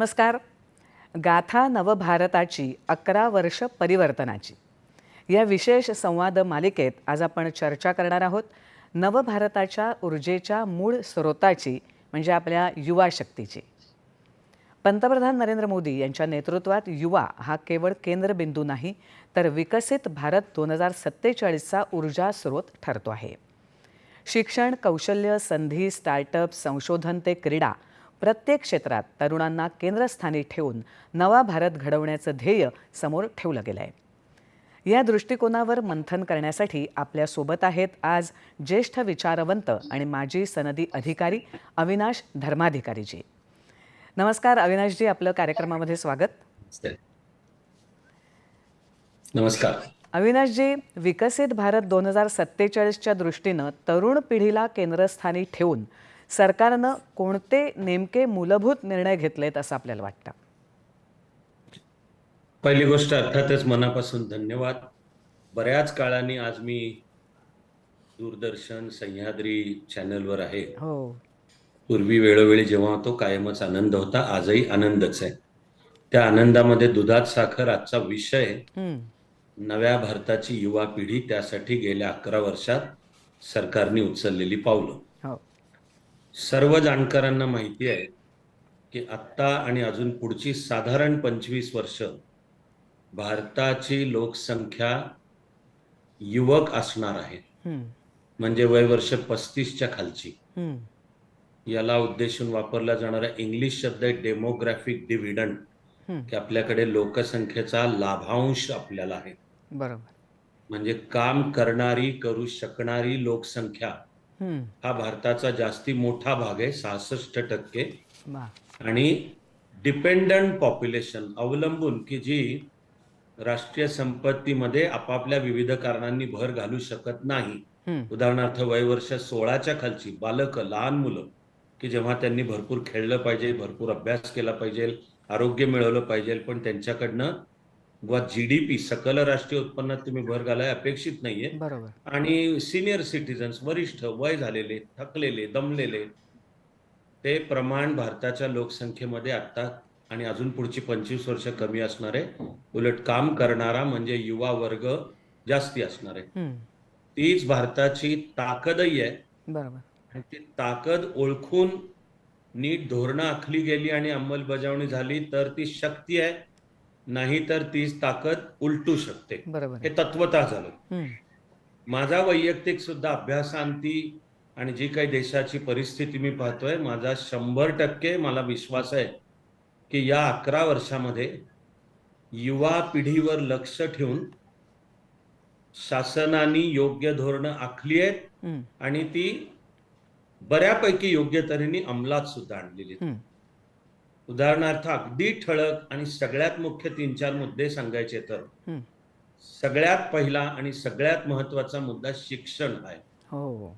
नमस्कार. गाथा नवभारताची अकरा वर्ष परिवर्तनाची. या विशेष संवाद मालिकेत आज आपण चर्चा करणार आहोत नवभारताच्या ऊर्जेच्या मूळ स्रोताची म्हणजे आपल्या युवा शक्तीची. पंतप्रधान नरेंद्र मोदी यांच्या नेतृत्वात युवा हा केवळ केंद्रबिंदू नाही तर विकसित भारत दोन हजार सत्तेचाळीसचा ऊर्जा स्रोत ठरतो आहे. शिक्षण कौशल्य संधी स्टार्टअप संशोधन ते क्रीडा प्रत्येक क्षेत्रात तरुणांना केंद्रस्थानी ठेवून नवा भारत घडवण्याचं ध्येय समोर ठेवलं गेलं आहे या दृष्टिकोनावर मंथन करण्यासाठी आपल्यासोबत आहेत आज ज्येष्ठ विचारवंत आणि माजी सनदी अधिकारी अविनाश धर्माधिकारीजी. नमस्कार अविनाशजी आपलं कार्यक्रमामध्ये स्वागत. नमस्कार. अविनाशजी विकसित भारत दोन हजार सत्तेचाळीसच्या दृष्टीनं तरुण पिढीला केंद्रस्थानी ठेवून सरकारनं कोणते नेमके मूलभूत निर्णय घेतलेत असं आपल्याला वाटतं? पहिली गोष्ट अर्थातच मनापासून धन्यवाद. बऱ्याच काळाने आज मी दूरदर्शन सह्याद्री चॅनलवर आहे. हो. पूर्वी वेळोवेळी जेव्हा होतो कायमच आनंद होता आजही आनंदच आहे. त्या आनंदामध्ये दुधात साखर आजचा विषय. नव्या भारताची युवा पिढी त्यासाठी गेल्या अकरा वर्षात सरकारने उचललेली पावलं. हो. सर्व जाणकारांना माहिती आहे की आत्ता आणि अजून पुढची साधारण पंचवीस वर्ष भारताची लोकसंख्या युवक असणार आहे. म्हणजे वय वर्ष पस्तीसच्या खालची. याला उद्देशून वापरला जाणारा इंग्लिश शब्द आहे डेमोग्राफिक डिव्हिडंड हम्म. की आपल्याकडे लोकसंख्येचा लाभांश आपल्याला आहे बरोबर म्हणजे काम करणारी करू शकणारी लोकसंख्या. हा भारताचा जास्ती मोठा भाग आहे सहासष्ट टक्के. आणि डिपेंडंट पॉप्युलेशन अवलंबून की जी राष्ट्रीय संपत्तीमध्ये आपापल्या विविध कारणांनी भर घालू शकत नाही. उदाहरणार्थ वयवर्ष सोळाच्या खालची बालक लहान मुलं की जेव्हा त्यांनी भरपूर खेळलं पाहिजे भरपूर अभ्यास केला पाहिजे आरोग्य मिळवलं पाहिजे पण त्यांच्याकडनं व जी डी पी सकल राष्ट्रीय उत्पन्नात तुम्ही भर घालाय अपेक्षित नाहीये. बरोबर. आणि सिनियर सिटीजन्स वरिष्ठ वय झालेले थकलेले दमलेले ते प्रमाण भारताच्या लोकसंख्येमध्ये आता आणि अजून पुढची पंचवीस वर्ष कमी असणार. आहे उलट काम करणारा म्हणजे युवा वर्ग जास्ती असणार. आहे. तीच भारताची ताकदही आहे. बरोबर. आणि ती ताकद ओळखून नीट धोरणं आखली गेली आणि अंमलबजावणी झाली तर ती शक्ती आहे. नाहीतर तीच ताकद उलटू शकते हे तत्वतः झालं. माझा वैयक्तिक सुद्धा अभ्यासांती आणि जी काही देशाची परिस्थिती मी पाहतोय माझा शंभर टक्के मला विश्वास आहे की या अकरा वर्षामध्ये युवा पिढीवर लक्ष ठेवून शासनाने योग्य धोरणं आखली आहेत. आणि ती बऱ्यापैकी योग्य तऱ्हेने अंमलात सुद्धा आणलेली आहेत. उदाहरणार्थ अगदी ठळक आणि सगळ्यात मुख्य तीन चार मुद्दे सांगायचे तर. सगळ्यात पहिला आणि सगळ्यात महत्त्वाचा मुद्दा शिक्षण आहे हो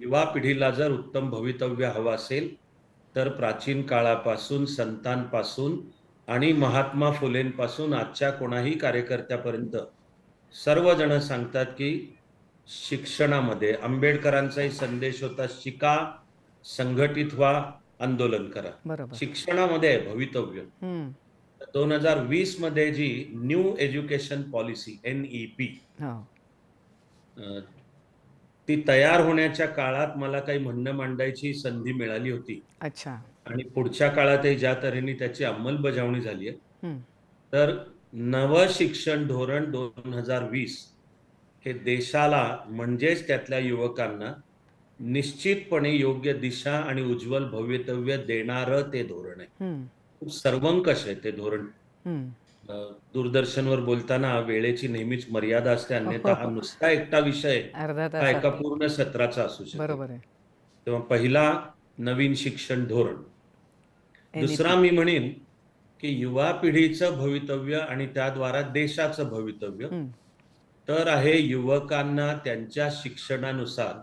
युवा पिढीला जर उत्तम भवितव्य हवं असेल तर प्राचीन काळापासून संतांपासून आणि महात्मा फुलेंपासून आजच्या कोणाही कार्यकर्त्यापर्यंत सर्वजण सांगतात की शिक्षणामध्ये आंबेडकरांचाही संदेश होता शिका संघटित व्हा आंदोलन करा. शिक्षणामध्ये भवितव्य. दोन हजार वीसमध्ये जी new education policy N E P हो. ती तयार होण्याच्या काळात मला काही म्हणणं मांडायची संधी मिळाली होती. अच्छा. आणि पुढच्या काळातही ज्या तऱ्हेने त्याची अंमलबजावणी झाली आहे. तर नव शिक्षण धोरण दोन हजार वीस हे देशाला म्हणजेच त्यातल्या युवकांना निश्चितपणे योग्य दिशा आणि उज्ज्वल भवितव्य देणारं ते धोरण आहे. खूप सर्वंकष आहे ते धोरण. दूरदर्शनवर बोलताना वेळेची नेहमीच मर्यादा असते अन्यथा हा नुसता एकटा विषय एका पूर्ण सत्राचा असू शकतो. तेव्हा पहिला नवीन शिक्षण धोरण. दुसरा मी म्हणेन की युवा पिढीचं भवितव्य आणि त्याद्वारा देशाचं भवितव्य. तर आहे युवकांना त्यांच्या शिक्षणानुसार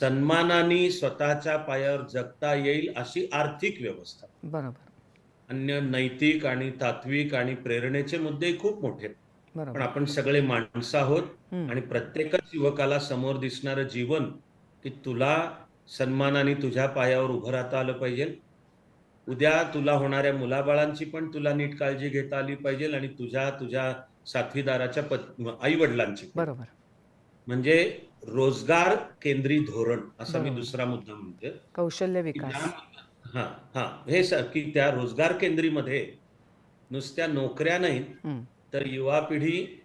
सन्मानाने स्वतःच्या पायावर जगता येईल अशी आर्थिक व्यवस्था बरोबर अन्य नैतिक आणि तात्विक आणि प्रेरणेचे मुद्दे खूप मोठे. पण आपण सगळे माणसं आहोत. आणि प्रत्येकच युवकाला समोर दिसणारं जीवन की तुला सन्मानाने तुझ्या पायावर उभं राहता आलं पाहिजे उद्या तुला होणाऱ्या मुलाबाळांची पण तुला नीट काळजी घेता आली पाहिजे आणि तुझ्या तुझ्या साथीदाराच्या आई वडिलांची. बरोबर म्हणजे रोजगार केंद्री धोरण असा मी. दुसरा मुद्दा म्हणतोय. कौशल्य विकास. हा हा. हे की त्या रोजगार केंद्रीमध्ये नुसत्या नोकऱ्या नाहीत तर युवा पिढी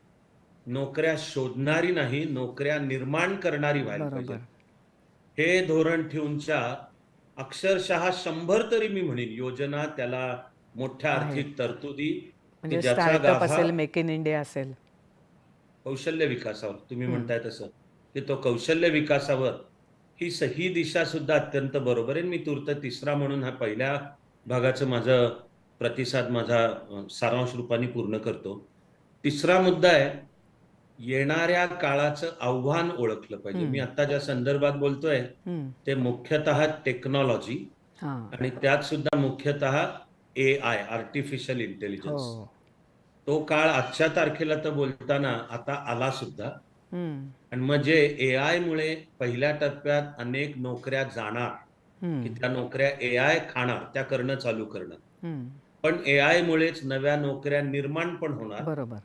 नोकऱ्या शोधणारी नाही नोकऱ्या निर्माण करणारी व्हायला पाहिजे. हे धोरण ठेवूनच्या अक्षरशः शंभर तरी मी म्हणेन योजना त्याला मोठ्या. आर्थिक तरतुदी म्हणजे असेल मेक इन इंडिया असेल. कौशल्य विकासावर. तुम्ही. म्हणताय तसं. की तो कौशल्य विकासावर ही स- ही दिशा सुद्धा अत्यंत बरोबर आहे. मी तूर्त तिसरा म्हणून हा पहिल्या भागाचं माझं प्रतिसाद माझा सारांश रूपाने पूर्ण करतो. तिसरा मुद्दा आहे येणाऱ्या काळाचं आव्हान ओळखलं पाहिजे. मी आता ज्या संदर्भात बोलतोय ते मुख्यतः टेक्नॉलॉजी हां. आणि त्यात सुद्धा मुख्यतः ए आय आर्टिफिशियल इंटेलिजन्स. हो तो काळ आजच्या तारखेला तर बोलताना आता आला सुद्धा. आणि मग जे ए आय मुळे पहिल्या टप्प्यात अनेक नोकऱ्या जाणार की त्या नोकऱ्या ए आय खाणार त्या करणं चालू करणं. पण ए आय मुळेच नव्या नोकऱ्या निर्माण पण होणार. बरोबर.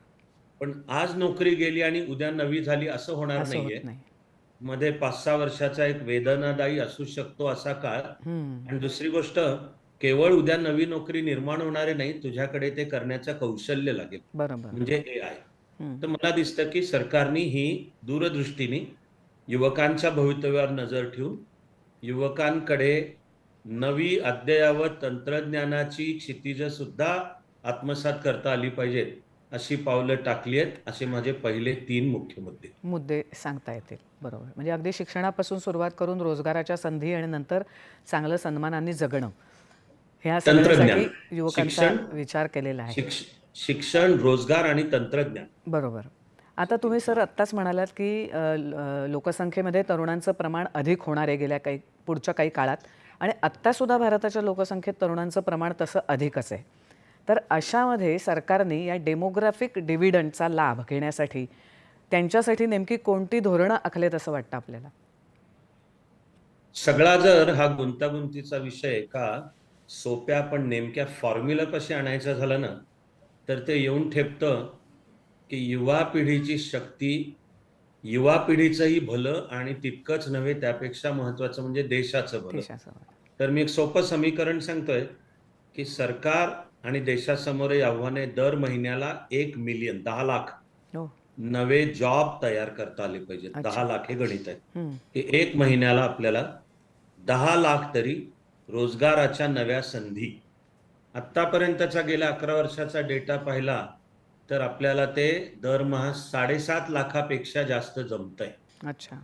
पण आज नोकरी गेली आणि उद्या नवी झाली असं होणार नाहीये. मध्ये पाच सहा वर्षाचा एक वेदनादायी असू शकतो असा काळ. आणि दुसरी गोष्ट केवळ उद्या नवी नोकरी निर्माण होणारे नाही तुझ्याकडे ते करण्याचं कौशल्य लागेल. बरोबर. म्हणजे ए आय तर मला दिसतं की सरकारने ही दूरदृष्टीने युवकांच्या भवितव्यावर नजर ठेवून युवकांकडे नवी अद्ययावत तंत्रज्ञानाची क्षितिज सुद्धा आत्मसात करता आली पाहिजेत अशी पावलं टाकली आहेत असे माझे पहिले तीन मुख्य मुद्दे. मुद्दे सांगता येतील. बरोबर. म्हणजे अगदी शिक्षणापासून सुरुवात करून रोजगाराच्या संधी आणि नंतर चांगलं सन्मानाने जगणं. ह्या युवकांचा. विचार केलेला आहे. शिक्षण रोजगार आणि तंत्रज्ञान. बरोबर. आता तुम्ही सर आत्ताच म्हणालात की लोकसंख्येमध्ये तरुणांचं प्रमाण अधिक होणार आहे गेल्या काही पुढच्या काही काळात आणि आत्तासुद्धा भारताच्या लोकसंख्येत तरुणांचं प्रमाण तसं अधिकच आहे तर अशामध्ये सरकारने या डेमोग्राफिक डिव्हिडंडचा लाभ घेण्यासाठी त्यांच्यासाठी नेमकी कोणती धोरणं आखलेत असं वाटतं आपल्याला? सगळा जर हा गुंतागुंतीचा विषय का सोप्या पण नेमक्या फॉर्म्युला कसे आणायचा झाला ना तर ते येऊन ठेपतं की युवा पिढीची शक्ती युवा पिढीचंही भलं आणि तितकंच नव्हे त्यापेक्षा महत्वाचं म्हणजे देशाचं भलं. तर मी एक सोपं समीकरण सांगतोय की सरकार आणि देशासमोर आव्हाने दर महिन्याला एक मिलियन दहा लाख हो. नवे जॉब तयार करता आले अच्छा. दहा लाख हे गणित आहे. की एक महिन्याला आपल्याला दहा लाख तरी रोजगाराच्या नव्या संधी आतापर्यंतचा गेल्या अकरा वर्षाचा डेटा पाहिला तर आपल्याला ते दरमहा साडेसात लाखापेक्षा जास्त जमत आहे अच्छा.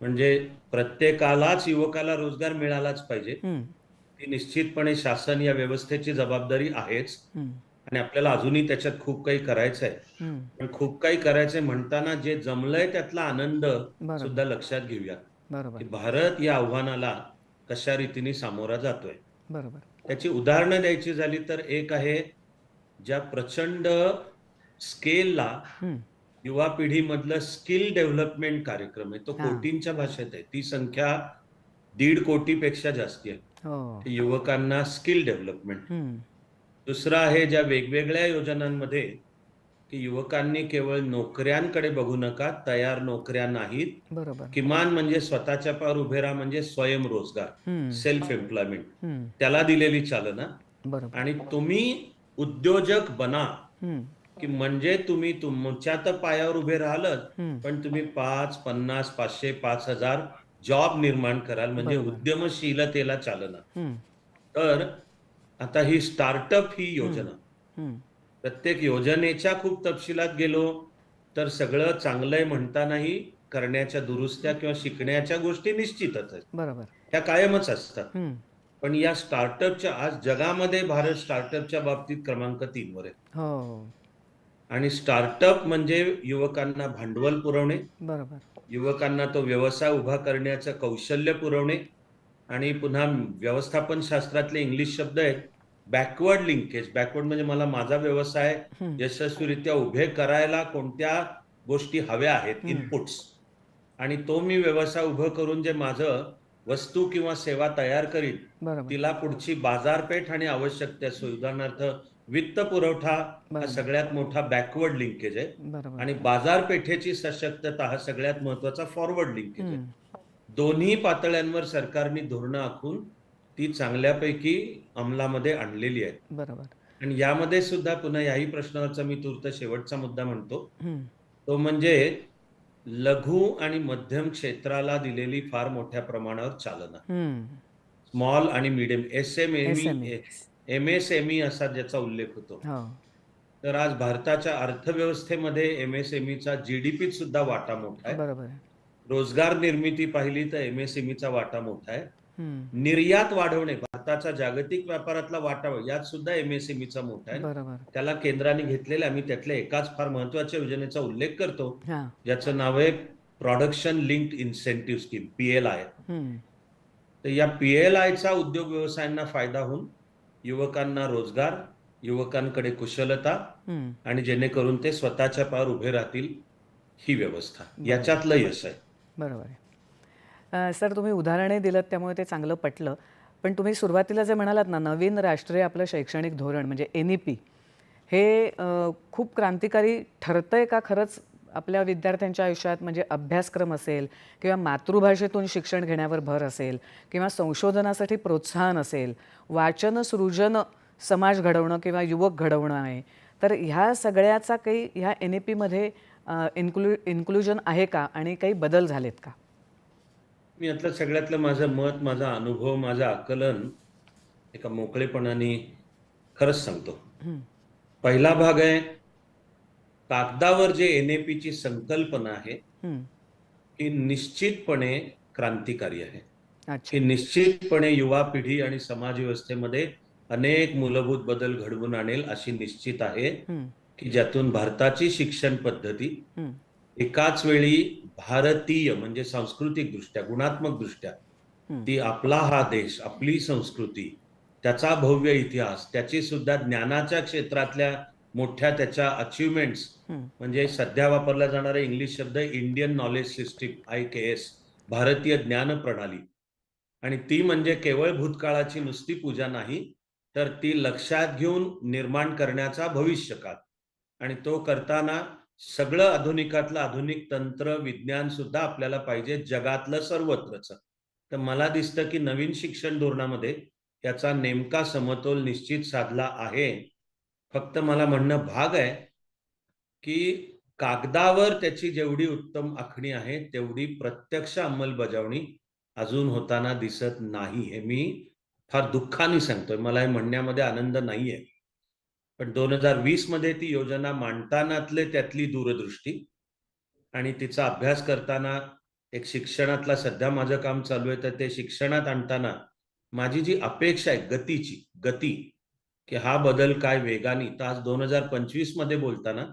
म्हणजे प्रत्येकालाच युवकाला रोजगार मिळालाच पाहिजे. ती निश्चितपणे शासन या व्यवस्थेची जबाबदारी आहेच. आणि आपल्याला अजूनही त्याच्यात खूप काही करायचं आहे पण खूप काही करायचंय म्हणताना जे जमलंय त्यातला आनंद सुद्धा लक्षात घेऊया की भारत या आव्हानाला कशा रीतीने सामोरा जातोय. बरोबर. त्याची उदाहरणं द्यायची झाली तर एक आहे ज्या प्रचंड स्केलला युवा पिढीमधलं स्किल डेव्हलपमेंट कार्यक्रम आहे तो. कोटींच्या भाषेत आहे. ती संख्या दीड कोटीपेक्षा जास्ती आहे. हो. युवकांना स्किल डेव्हलपमेंट. दुसरं आहे ज्या वेगवेगळ्या योजनांमध्ये की युवकांनी केवळ नोकऱ्यांकडे बघू नका तयार नोकऱ्या नाहीत. बरोबर. किमान म्हणजे स्वतःच्या पार उभे राहा म्हणजे स्वयंरोजगार सेल्फ एम्प्लॉयमेंट त्याला दिलेली चालना. बरोबर. आणि तुम्ही उद्योजक बना. की म्हणजे तुम्ही तुमच्या तर पायावर उभे राहिलं हम्म, पण तुम्ही पाच पन्नास पाचशे पाच हजार जॉब निर्माण कराल म्हणजे. उद्यमशीलतेला चालना. तर आता ही स्टार्टअप ही योजना. प्रत्येक योजनेच्या खूप तपशिलात गेलो तर सगळं चांगलंय म्हणतानाही करण्याच्या दुरुस्त्या किंवा शिकण्याच्या गोष्टी निश्चितच आहेत. बरोबर. त्या कायमच असतात. पण या स्टार्टअपच्या आज जगामध्ये भारत स्टार्टअपच्या बाबतीत क्रमांक तीन वर आहे. हो. आणि स्टार्टअप म्हणजे युवकांना भांडवल पुरवणे. बरोबर. युवकांना तो व्यवसाय उभा करण्याचं कौशल्य पुरवणे. आणि पुन्हा व्यवस्थापन शास्त्रातले इंग्लिश शब्द आहेत. बॅकवर्ड लिंकेज बॅकवर्ड म्हणजे मला माझा व्यवसाय यशस्वीरित्या उभे करायला कोणत्या गोष्टी हव्या आहेत. इनपुट्स आणि तो मी व्यवसाय उभं करून जे माझं वस्तू किंवा सेवा तयार बरोबर. तिला पुढची बाजारपेठ आणि आवश्यकता सोय उदाहरणार्थ वित्त पुरवठा हा. सगळ्यात मोठा बॅकवर्ड लिंकेज आहे. आणि बाजारपेठेची सशक्तता हा सगळ्यात महत्त्वाचा फॉरवर्ड लिंकेज आहे. दोन्ही पातळ्यांवर सरकारने धोरणं आखून ती चांगल्यापैकी अंमलामध्ये आणलेली आहेत. बरोबर. आणि यामध्ये सुद्धा पुन्हा याही प्रश्नावरचा मी तूर्त शेवटचा मुद्दा म्हणतो. तो म्हणजे लघु आणि मध्यम क्षेत्राला दिलेली फार मोठ्या प्रमाणावर चालना. स्मॉल आणि medium. S M. M S M E असा ज्याचा उल्लेख होतो. हो. तर आज भारताच्या अर्थव्यवस्थेमध्ये एम एस एम ईचा जीडीपीत सुद्धा वाटा मोठा आहे. बरोबर आहे. रोजगार निर्मिती पाहिली तर एम एस एम ईचा वाटा मोठा आहे. निर्यात वाढवणे भारताचा जागतिक व्यापारातला वाटा यात सुद्धा एम एस एम ईचा मोठा आहे. त्याला केंद्राने घेतलेल्या आम्ही त्यातल्या एकाच फार महत्त्वाच्या योजनेचा उल्लेख करतो. ज्याचं नाव आहे production linked incentive scheme PLI. तर या पीएलआयचा उद्योग व्यवसायांना फायदा होऊन युवकांना रोजगार युवकांकडे कुशलता. आणि जेणेकरून ते स्वतःच्या पार उभे राहतील ही व्यवस्था. याच्यातलं यश आहे. बरोबर आहे. सर तुम्ही उदाहरणे दिलं त्यामुळे ते चांगलं पटलं. पण तुम्ही सुरुवातीला जे म्हणालात ना नवीन राष्ट्रीय आपलं शैक्षणिक धोरण म्हणजे एन ई पी हे खूप क्रांतिकारी ठरतं आहे का खरंच आपल्या विद्यार्थ्यांच्या आयुष्यात? म्हणजे अभ्यासक्रम असेल किंवा मातृभाषेतून शिक्षण घेण्यावर भर असेल किंवा संशोधनासाठी प्रोत्साहन असेल वाचन सृजन समाज घडवणं किंवा युवक घडवणं आहे तर ह्या सगळ्याचा काही ह्या एन ई पीमध्ये इन्क्लू इन्क्लुजन आहे का? आणि काही बदल झालेत का? मी यातलं सगळ्यातलं माझं मत माझा अनुभव माझं आकलन एका मोकळेपणाने खरंच सांगतो. पहिला भाग आहे कागदावर जे एन ची संकल्पना आहे. ही निश्चितपणे क्रांतिकारी आहे ही निश्चितपणे युवा पिढी आणि समाज व्यवस्थेमध्ये अनेक मूलभूत बदल घडवून आणेल अशी निश्चित आहे. की ज्यातून भारताची शिक्षण पद्धती. एकाच वेळी भारतीय म्हणजे सांस्कृतिक दृष्ट्या गुणात्मक दृष्ट्या. ती आपला हा देश आपली संस्कृती त्याचा भव्य इतिहास त्याची सुद्धा ज्ञानाच्या क्षेत्रातल्या मोठ्या त्याच्या अचिव्हमेंट्स. म्हणजे सध्या वापरला जाणारा इंग्लिश शब्द Indian knowledge system I K S भारतीय ज्ञान प्रणाली आणि ती म्हणजे केवळ भूतकाळाची नुसती पूजा नाही तर ती लक्षात घेऊन निर्माण करण्याचा भविष्यकाळ आणि तो करताना सगळं आधुनिकातलं आधुनिक तंत्र विज्ञान सुद्धा आपल्याला पाहिजे जगातलं सर्वत्रच. तर मला दिसतं की नवीन शिक्षण धोरणामध्ये याचा नेमका समतोल निश्चित साधला आहे. फक्त मला म्हणणं भाग आहे की कागदावर त्याची जेवढी उत्तम आखणी आहे तेवढी प्रत्यक्ष अंमलबजावणी अजून होताना दिसत नाही हे मी फार दुःखाने सांगतोय. मला हे म्हणण्यामध्ये आनंद नाहीये. पण दोन हजार वीसमध्ये ती योजना मांडतानातले त्यातली दूरदृष्टी आणि तिचा अभ्यास करताना एक शिक्षणातला सध्या माझं काम चालू आहे तर ते शिक्षणात आणताना माझी जी अपेक्षा आहे गतीची गती की हा बदल काय वेगाने तर आज दोन हजार पंचवीसमध्ये बोलताना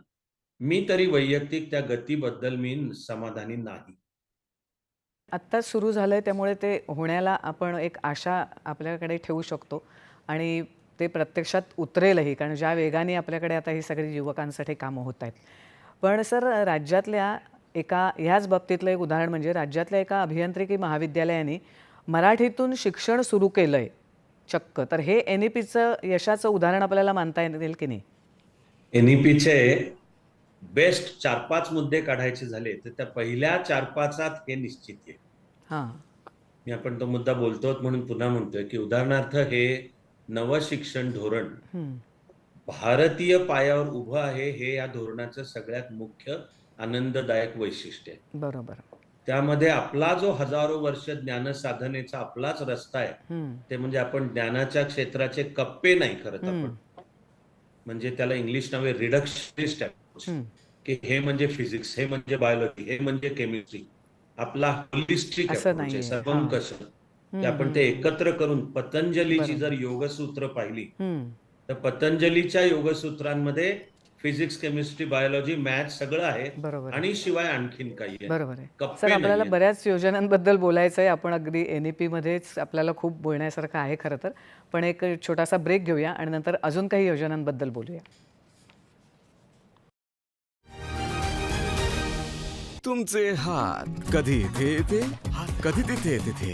मी तरी वैयक्तिक त्या गतीबद्दल मी समाधानी नाही. आत्ताच सुरू झालंय त्यामुळे ते होण्याला आपण एक आशा आपल्याकडे ठेवू शकतो. आणि ते प्रत्यक्षात उतरेलही कारण ज्या वेगाने आपल्याकडे आता ही सगळी युवकांसाठी कामं होत आहेत. पण सर राज्यातल्या एका ह्याच बाबतीतलं एक उदाहरण म्हणजे राज्यातल्या एका अभियांत्रिकी महाविद्यालयाने मराठीतून शिक्षण सुरू केलं आहे चक्क. तर हे एन ई पीचं यशाचं उदाहरण आपल्याला मानता येईल की नाही? एनईपीचे बेस्ट चार पाच मुद्दे काढायचे झाले तर त्या पहिल्या चार पाचात हे निश्चित आहे. हां. मी आपण तो मुद्दा बोलतो म्हणून पुन्हा म्हणतोय की उदाहरणार्थ हे नवं शिक्षण धोरण. भारतीय पायावर उभं आहे हे या धोरणाचं सगळ्यात मुख्य आनंददायक वैशिष्ट्य आहे बरोबर त्यामध्ये आपला जो हजारो वर्ष ज्ञानसाधनेचा आपलाच रस्ता आहे. ते म्हणजे आपण ज्ञानाच्या क्षेत्राचे कप्पे नाही करत. आपण म्हणजे त्याला इंग्लिश नावे रिडक्शनिस्ट. की हे म्हणजे फिजिक्स हे म्हणजे बायोलॉजी हे म्हणजे केमिस्ट्री आपला होलिस्टिक. सर्वंकष की आपण ते एकत्र करून पतंजलीची जर योगसूत्र पाहिली. तर पतंजलीच्या योगसूत्रांमध्ये फिजिक्स केमिस्ट्री बायोलॉजी मॅथ सगळं आहे. आणि शिवाय आणखीन काही आहे. बरोबर आहे. सर आपल्याला. बऱ्याच योजनांबद्दल बोलायचं आहे आपण अगदी एन ई पीमध्येच आपल्याला खूप बोलण्यासारखं आहे खरं तर. पण एक छोटासा ब्रेक घेऊया आणि नंतर अजून काही योजनांबद्दल बोलूया. तुमचे हात कधी इथे येते? कधी तिथे तिथे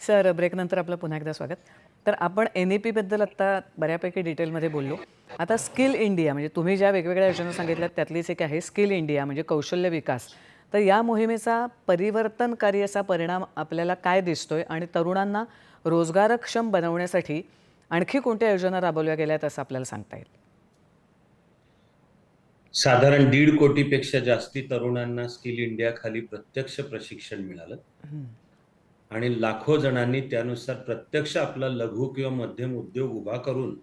सर ब्रेकनंतर आपलं पुन्हा एकदा स्वागत. तर आपण एन ई पीबद्दल आत्ता बऱ्यापैकी डिटेलमध्ये बोललो. आता स्किल इंडिया म्हणजे तुम्ही ज्या वेगवेगळ्या योजना सांगितल्यात त्यातलीच एक आहे स्किल इंडिया म्हणजे कौशल्य विकास. तर या मोहिमेचा परिवर्तनकारी असा परिणाम आपल्याला काय दिसतोय आणि तरुणांना रोजगारक्षम बनवण्यासाठी आणखी कोणत्या योजना राबवल्या गेल्या आहेत असं आपल्याला सांगता येईल? साधारण दीड कोटीपेक्षा जास्ती तरुणांना स्किल इंडिया खाली प्रत्यक्ष प्रशिक्षण मिळालं. आणि लाखो जणांनी त्यानुसार प्रत्यक्ष आपला लघु किंवा मध्यम उद्योग उभा करून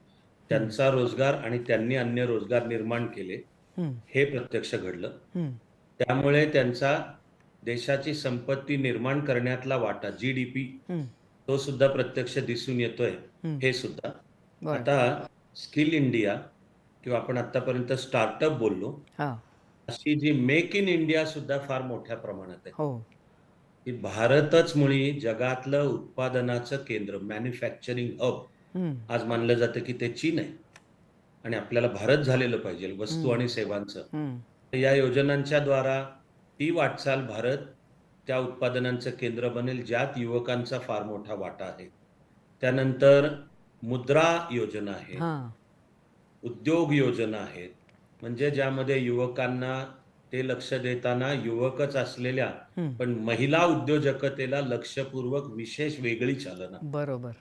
त्यांचा रोजगार आणि त्यांनी अन्य रोजगार निर्माण केले. हे प्रत्यक्ष घडलं. त्यामुळे त्यांचा देशाची संपत्ती निर्माण करण्यातला वाटा जी डी पी. तो सुद्धा प्रत्यक्ष दिसून येतोय. हे सुद्धा. आता स्किल इंडिया किंवा आपण आतापर्यंत स्टार्टअप बोललो अशी जी मेक इन इंडिया सुद्धा फार मोठ्या प्रमाणात आहे. हो. की भारतच मुळी जगातलं उत्पादनाचं केंद्र मॅन्युफॅक्चरिंग हब आज मानलं जातं की ते चीन आहे. आणि आपल्याला भारत झालेलं पाहिजे वस्तू आणि सेवांचं. या योजनांच्या द्वारा ती वाटचाल भारत त्या उत्पादनांचं केंद्र बनेल ज्यात युवकांचा फार मोठा वाटा आहे. त्यानंतर मुद्रा योजना आहे. हां. उद्योग योजना आहेत. म्हणजे ज्यामध्ये युवकांना ते लक्ष देताना युवकच असलेल्या. पण महिला उद्योजकतेला लक्षपूर्वक विशेष वेगळी चालना बरोबर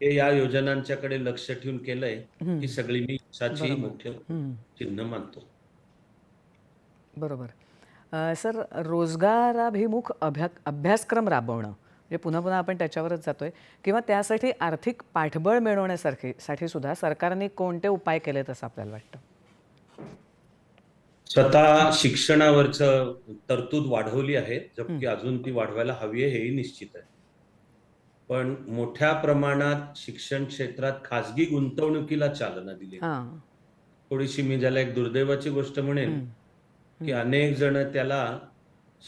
हे या योजनांच्याकडे लक्ष ठेवून केलंय ही सगळी मी यशाची. मुख्य. चिन्ह मानतो बरोबर सर रोजगाराभिमुख अभ्या अभ्यासक्रम राबवणं म्हणजे पुन्हा पुन्हा आपण त्याच्यावरच जातोय किंवा त्यासाठी आर्थिक पाठबळ मिळवण्यासारखी साठी सुद्धा सरकारने कोणते उपाय केलेत असं आपल्याला वाटतं स्वतः शिक्षणावरचं तरतूद वाढवली आहे. जबकि अजून ती वाढवायला हवी आहे हेही निश्चित आहे. पण मोठ्या प्रमाणात शिक्षण क्षेत्रात खासगी गुंतवणुकीला चालना दिली थोडीशी मी ज्याला एक दुर्दैवाची गोष्ट म्हणेन की अनेक जण त्याला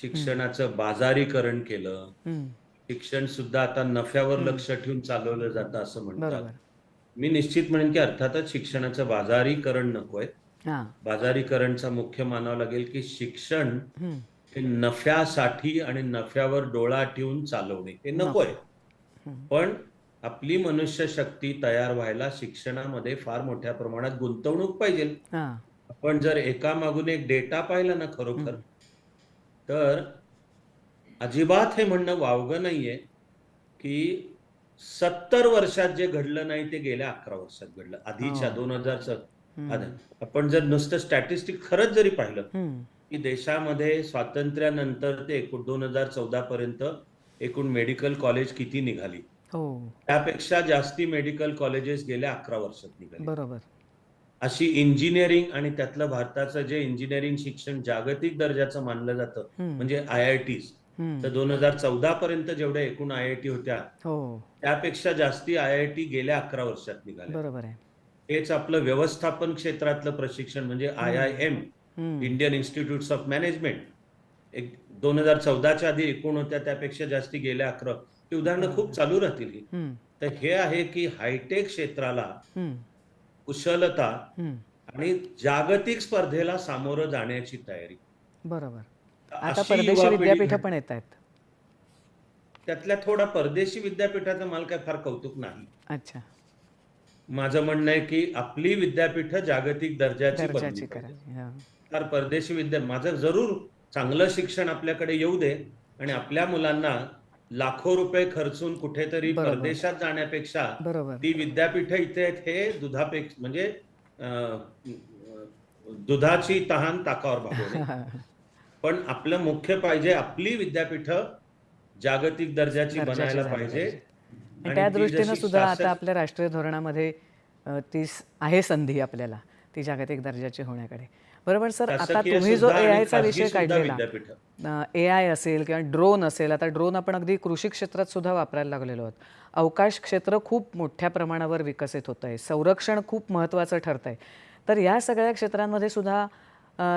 शिक्षणाचं बाजारीकरण केलं. शिक्षण सुद्धा आता नफ्यावर लक्ष ठेवून चालवलं जातं असं म्हणतात. मी निश्चित म्हणेन की अर्थातच शिक्षणाचं बाजारीकरण नकोय बाजारीकरणचा मुख्य मानावं लागेल की शिक्षण हे नफ्यासाठी आणि नफ्यावर डोळा ठेवून चालवणे हे नकोय. पण आपली मनुष्य शक्ती तयार व्हायला शिक्षणामध्ये फार मोठ्या प्रमाणात गुंतवणूक पाहिजे. आपण जर एका मागून एक डेटा पाहिला ना खरोखर तर अजिबात हे म्हणणं वावगं नाहीये की सत्तर वर्षात जे घडलं नाही ते गेल्या अकरा वर्षात घडलं. आधीच्या. दोन हजार आपण जर नुसतं स्टॅटिस्टिक खरंच जरी पाहिलं की देशामध्ये स्वातंत्र्यानंतर ते एकूण दोन हजार चौदा पर्यंत एकूण मेडिकल कॉलेज किती निघाली? हो. त्यापेक्षा जास्ती मेडिकल कॉलेजेस गेल्या अकरा वर्षात निघाली. बरोबर. अशी इंजिनिअरिंग आणि त्यातलं भारताचं जे इंजिनिअरिंग शिक्षण जागतिक दर्जाचं मानलं जातं म्हणजे आय आय हम्म, तर दोन हजार चौदा पर्यंत जेवढ्या एकूण आय आय टी होत्या हो. त्यापेक्षा जास्ती आय आय टी गेल्या अकरा वर्षात निघाल्या. बरोबर आहे. हेच आपलं व्यवस्थापन क्षेत्रातलं प्रशिक्षण म्हणजे I I M Indian institutes of management. एक दोन हजार चौदाच्या आधी एकूण होत्या त्यापेक्षा जास्ती गेल्या अकरा. ही उदाहरणं खूप चालू राहतील ही. तर हे आहे की हायटेक क्षेत्राला कुशलता आणि जागतिक स्पर्धेला सामोरं जाण्याची तयारी. बरोबर. आता परदेशी विद्यापीठं पण येत आहेत. त्यातल्या थोडा परदेशी विद्यापीठाचं मला काय फार कौतुक नाही. अच्छा. माझं म्हणणं आहे की आपली विद्यापीठं जागतिक दर्जाची बनली. फार परदेशी विद्या माझं जरूर चांगलं शिक्षण आपल्याकडे येऊ दे आणि आपल्या मुलांना लाखो रुपये खर्चून कुठेतरी. परदेशात जाण्यापेक्षा ती विद्यापीठ इथे आहेत हे दुधापेक्षा म्हणजे दुधाची तहान ताकावर भागवणे पण आपलं मुख्य पाहिजे आपली विद्यापीठं जागतिक दर्जाची बनायला पाहिजे. त्या दृष्टीनं सुद्धा आता आपल्या राष्ट्रीय धोरणामध्ये ती आहे संधी आपल्याला ती जागतिक दर्जाची होण्याकडे. बरोबर सर आता तुम्ही जो ए आयचा विषय काढलेला ए आय असेल किंवा ड्रोन असेल आता ड्रोन आपण अगदी कृषी क्षेत्रात सुद्धा वापरायला लागलेलो आहोत. अवकाश क्षेत्र खूप मोठ्या प्रमाणावर विकसित होत आहे संरक्षण खूप महत्त्वाचं ठरतं आहे तर या सगळ्या क्षेत्रांमध्ये सुद्धा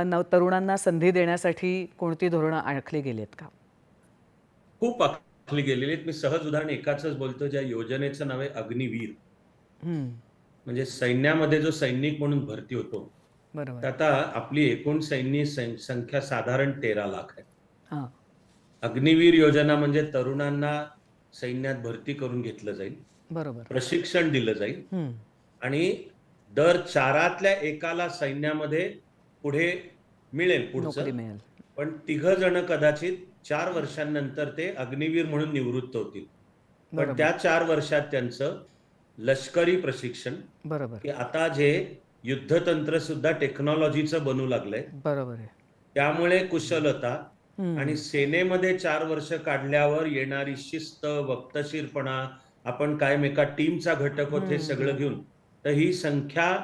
नव तरुणांना संधी देण्यासाठी कोणती धोरणं आखली गेली आहेत का? खूप आखली गेलेली आहेत मी सहज उदाहरण एकाच बोलतो ज्या योजनेचं नाव आहे अग्निवीर. म्हणजे सैन्यामध्ये जो सैनिक म्हणून भरती होतो आता आपली एकूण सैनिक सं- संख्या साधारण तेरा लाख आहे. हां. अग्निवीर योजना म्हणजे तरुणांना सैन्यात भरती करून घेतलं जाईल. बरोबर. प्रशिक्षण दिलं जाईल. आणि दर चारातल्या एकाला सैन्यामध्ये पुढे मिळेल पुढचं. मिळेल. पण तिघ जण कदाचित चार वर्षांनंतर ते अग्निवीर म्हणून निवृत्त होतील पण त्या चार वर्षात त्यांचं लष्करी प्रशिक्षण बरोबर की आता जे युद्धतंत्र सुद्धा टेक्नॉलॉजीचं बनू लागलंय बरोबर आहे त्यामुळे कुशलता आणि सेनेमध्ये चार वर्ष काढल्यावर येणारी शिस्त वक्तशीरपणा आपण कायम एका टीमचा घटक होत हे. सगळं घेऊन तर ही संख्या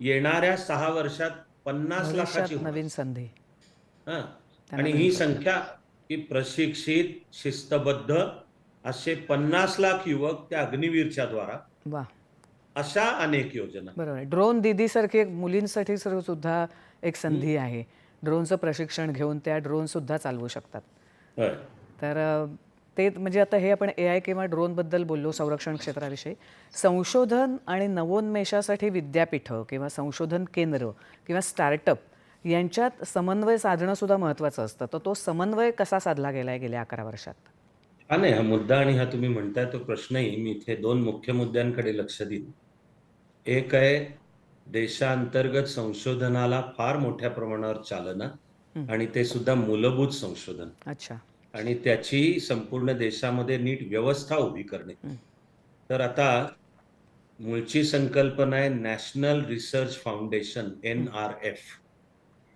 येणाऱ्या सहा वर्षात पन्नास लाखाची. नवीन संधी हा. आणि ही. संख्या की प्रशिक्षित शिस्तबद्ध असे पन्नास लाख युवक त्या अग्निवीरच्या द्वारा वा. अशा अनेक योजना. बरोबर ड्रोन दीदीसारखी एक मुलींसाठी सर्व सुद्धा एक संधी आहे. ड्रोनचं प्रशिक्षण घेऊन त्या ड्रोन सुद्धा चालवू शकतात. तर ते म्हणजे आता हे आपण ए आय किंवा ड्रोनबद्दल बोललो संरक्षण क्षेत्राविषयी. संशोधन आणि नवोन्मेषासाठी विद्यापीठं किंवा संशोधन केंद्र किंवा स्टार्टअप यांच्यात समन्वय साधणं सुद्धा महत्त्वाचं असतं. तर तो समन्वय कसा साधला गेला आहे गेल्या अकरा वर्षात? हा नाही हा मुद्दा आणि हा तुम्ही म्हणताय तो प्रश्नही मी इथे दोन मुख्य मुद्द्यांकडे लक्ष देईन. एक आहे देशांतर्गत संशोधनाला फार मोठ्या प्रमाणावर चालना. आणि ते सुद्धा मूलभूत संशोधन. अच्छा. आणि त्याची संपूर्ण देशामध्ये नीट व्यवस्था उभी करणे. तर आता मूळची संकल्पना आहे national research foundation N R F.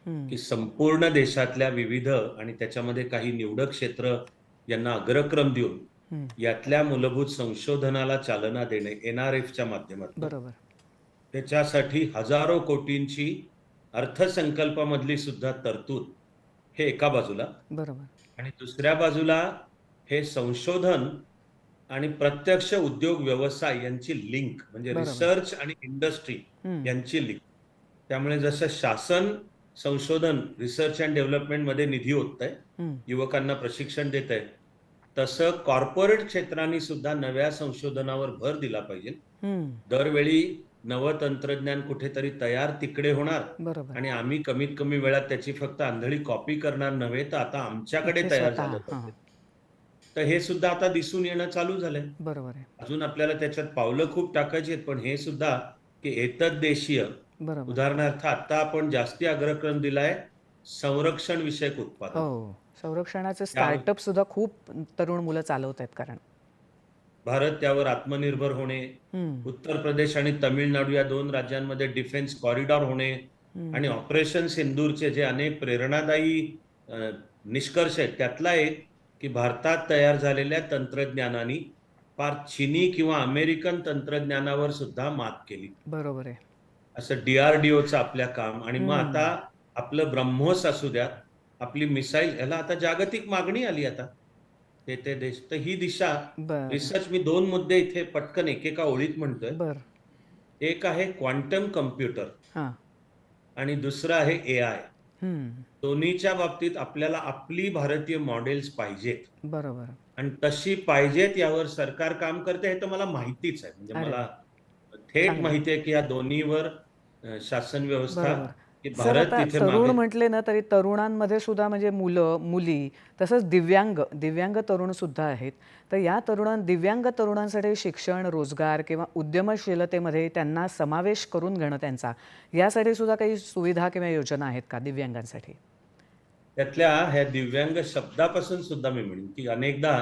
की संपूर्ण देशातल्या विविध आणि त्याच्यामध्ये काही निवडक क्षेत्र यांना अग्रक्रम देऊन यातल्या मूलभूत संशोधनाला चालना देणे एन आर एफच्या माध्यमातून. बरोबर. त्याच्यासाठी हजारो कोटींची अर्थसंकल्पामधली सुद्धा तरतूद हे एका बाजूला बरोबर. आणि दुसऱ्या बाजूला हे संशोधन आणि प्रत्यक्ष उद्योग व्यवसाय यांची लिंक म्हणजे. रिसर्च आणि इंडस्ट्री यांची लिंक. त्यामुळे जसं शासन संशोधन रिसर्च अँड डेव्हलपमेंटमध्ये निधी होत आहे युवकांना प्रशिक्षण देत आहे तसं कॉर्पोरेट क्षेत्रांनी सुद्धा नव्या संशोधनावर भर दिला पाहिजे. दरवेळी नवं तंत्रज्ञान कुठेतरी तयार तिकडे होणार. आणि आम्ही कमीत कमी वेळात त्याची फक्त आंधळी कॉपी करणार नव्हे तर आता आमच्याकडे तयार झालं. पाहिजे. तर हे सुद्धा आता दिसून येणं चालू झालंय. बरोबर अजून आपल्याला त्याच्यात पावलं खूप टाकायची आहेत पण हे सुद्धा की एतद देशीय बरोबर उदाहरणार्थ आता आपण जास्ती अग्रक्रम दिलाय संरक्षण विषयक उत्पादन. हो संरक्षणाचे स्टार्टअप सुद्धा खूप तरुण मुलं चालवत आहेत कारण. भारत त्यावर आत्मनिर्भर होणे उत्तर प्रदेश आणि तमिळनाडू या दोन राज्यांमध्ये डिफेन्स कॉरिडॉर होणे आणि ऑपरेशन सिंदूरचे जे अनेक प्रेरणादायी निष्कर्ष आहेत त्यातला एक की भारतात तयार झालेल्या तंत्रज्ञानाने फार चीनी किंवा अमेरिकन तंत्रज्ञानावर सुद्धा मात केली. बरोबर आहे. असं डीआरडीओचं आपल्या काम. आणि मग. आता आपलं ब्रह्मोस असू द्या आपली मिसाईल याला आता जागतिक मागणी आली आता. ते ते देश तर ही दिशा रिसर्च मी दोन मुद्दे इथे पटकन एकेका ओळीत म्हणतोय. एक आहे क्वांटम कम्प्युटर हां. आणि दुसरं आहे ए आय दोन्हीच्या बाबतीत आपल्याला आपली भारतीय मॉडेल्स पाहिजेत. बरोबर. आणि तशी पाहिजेत यावर सरकार काम करते हे तर मला माहितीच आहे. म्हणजे. मला थेट. माहिती आहे की या दोन्हीवर शासन व्यवस्था तरुण म्हटले ना तरी तरुणांमध्ये सुद्धा म्हणजे मुलं मुली तसंच दिव्यांग दिव्यांग तरुण सुद्धा आहेत. तर या तरुणां दिव्यांग तरुणांसाठी शिक्षण रोजगार किंवा उद्यमशीलतेमध्ये त्यांना समावेश करून घेणं त्यांचा यासाठी सुद्धा काही सुविधा किंवा योजना आहेत का दिव्यांगांसाठी? त्यातल्या ह्या दिव्यांग शब्दापासून सुद्धा मी म्हणेन की अनेकदा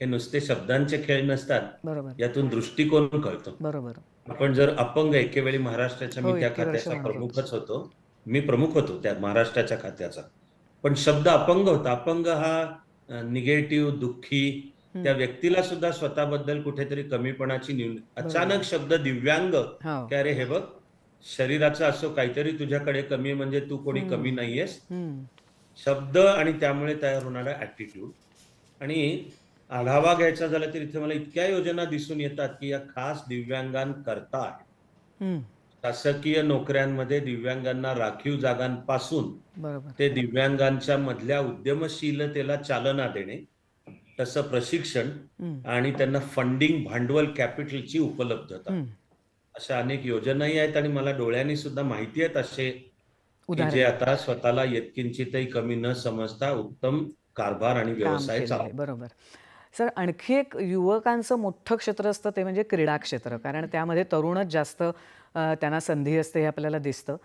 हे नुसते शब्दांचे खेळ नसतात. बरोबर. यातून दृष्टिकोन कळतो. बरोबर. आपण जर अपंग एके महाराष्ट्राच्या हो, मी त्या इतकी वर्ष खात्याचा प्रमुखच होतो. मी प्रमुख होतो त्या महाराष्ट्राच्या खात्याचा. पण शब्द अपंग होता. अपंग हा निगेटिव्ह दुःखी त्या व्यक्तीला सुद्धा स्वतःबद्दल कुठेतरी कमीपणाची अचानक शब्द दिव्यांग हो. की अरे हे बघ शरीराचं असो काहीतरी तुझ्याकडे कमी आहे म्हणजे तू कोणी कमी नाहीयेस. शब्द आणि त्यामुळे तयार होणारा ऍटिट्यूड आणि आढावा घ्यायचा झाला तर इथे मला इतक्या योजना दिसून येतात की या खास दिव्यांगांकरता आहेत. शासकीय नोकऱ्यांमध्ये दिव्यांगांना राखीव जागांपासून ते दिव्यांगांच्या मधल्या उद्यमशीलतेला चालना देणे तसं प्रशिक्षण हं, आणि त्यांना फंडिंग भांडवल कॅपिटलची उपलब्धता. अशा अनेक योजनाही आहेत आणि मला डोळ्यांनी सुद्धा माहिती आहेत असे जे आता स्वतःला येतकिंचितही कमी न समजता उत्तम कारभार आणि व्यवसाय चालवतात. बरोबर. सर आणखी एक युवकांचं मोठं क्षेत्र असतं ते म्हणजे क्रीडा क्षेत्र. कारण त्यामध्ये तरुणच जास्त त्यांना संधी असते हे आपल्याला दिसतं.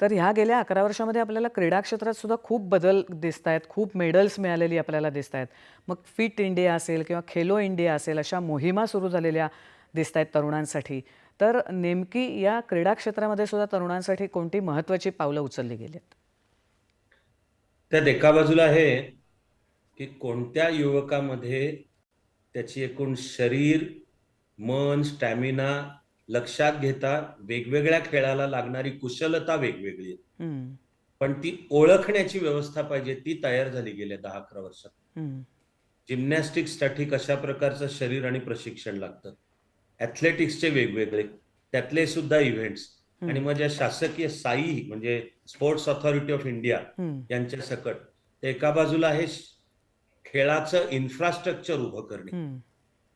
तर ह्या गेल्या अकरा वर्षामध्ये आपल्याला क्रीडा क्षेत्रात सुद्धा खूप बदल दिसत आहेत खूप मेडल्स मिळालेली आपल्याला दिसत आहेत मग फिट इंडिया असेल किंवा खेलो इंडिया असेल अशा मोहिमा सुरू झालेल्या दिसत आहेत तरुणांसाठी. तर नेमकी या क्रीडा क्षेत्रामध्ये सुद्धा तरुणांसाठी कोणती महत्त्वाची पावलं उचलली गेली आहेत त्यात एका बाजूला आहे की कोणत्या युवकामध्ये त्याची एकूण शरीर मन स्टॅमिना लक्षात घेता वेगवेगळ्या खेळाला लागणारी कुशलता वेगवेगळी आहे. हं, पण ती ओळखण्याची व्यवस्था पाहिजे ती तयार झाली गेल्या दहा अकरा वर्षात. हं, जिम्नॅस्टिक्ससाठी कशा प्रकारचं शरीर आणि प्रशिक्षण लागतं. ॲथलेटिक्सचे वेगवेगळे त्यातले सुद्धा इव्हेंट्स. आणि मग ज्या शासकीय साई म्हणजे स्पोर्ट्स ऑथॉरिटी ऑफ इंडिया हं, यांच्या सकट ते एका बाजूला श- खेळाचं इन्फ्रास्ट्रक्चर उभं करणे.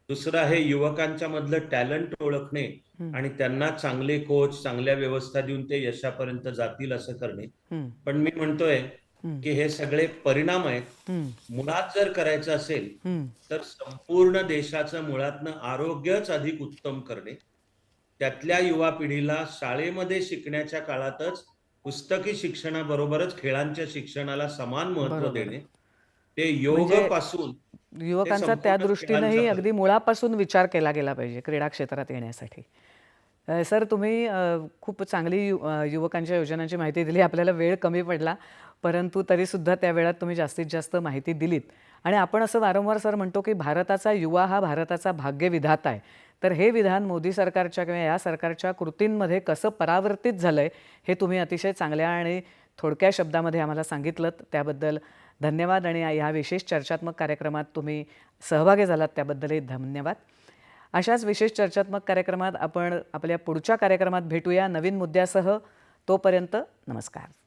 दुसरं आहे युवकांच्या मधलं टॅलेंट ओळखणे. आणि त्यांना चांगले कोच चांगल्या व्यवस्था देऊन ते यशापर्यंत जातील असं करणे. पण मी म्हणतोय हं, की हे सगळे परिणाम आहेत. मुळात जर करायचं असेल. तर संपूर्ण देशाचं मुळातनं आरोग्यच अधिक उत्तम करणे. त्यातल्या युवा पिढीला शाळेमध्ये शिकण्याच्या काळातच पुस्तकी शिक्षणाबरोबरच खेळांच्या शिक्षणाला समान महत्त्व. देणे. ते योग म्हणजे पासून युवकांचा संपूर्ण त्या दृष्टीनेही खेळांचा अगदी मुळापासून विचार केला गेला पाहिजे क्रीडा क्षेत्रात येण्यासाठी. अ, सर तुम्ही अ, खूप चांगली यु- अ, युवकांच्या योजनांची माहिती दिली. आपल्याला वेळ कमी पडला परंतु तरीसुद्धा त्या वेळात तुम्ही जास्तीत जास्त माहिती दिलीत. आणि आपण असं वारंवार सर म्हणतो की भारताचा युवा हा भारताचा भाग्यविधाता आहे. तर हे विधान मोदी सरकारच्या किंवा या सरकारच्या कृतींमध्ये कसं परावर्तित झालं आहे हे तुम्ही अतिशय चांगल्या आणि थोडक्या शब्दामध्ये आम्हाला सांगितलं त्याबद्दल धन्यवाद आणि ह्या विशेष चर्चात्मक कार्यक्रमात तुम्ही सहभागी झालात त्याबद्दलही धन्यवाद. अशाच विशेष चर्चात्मक कार्यक्रमात आपण आपल्या पुढच्या कार्यक्रमात भेटूया नवीन मुद्द्यासह. तोपर्यंत नमस्कार.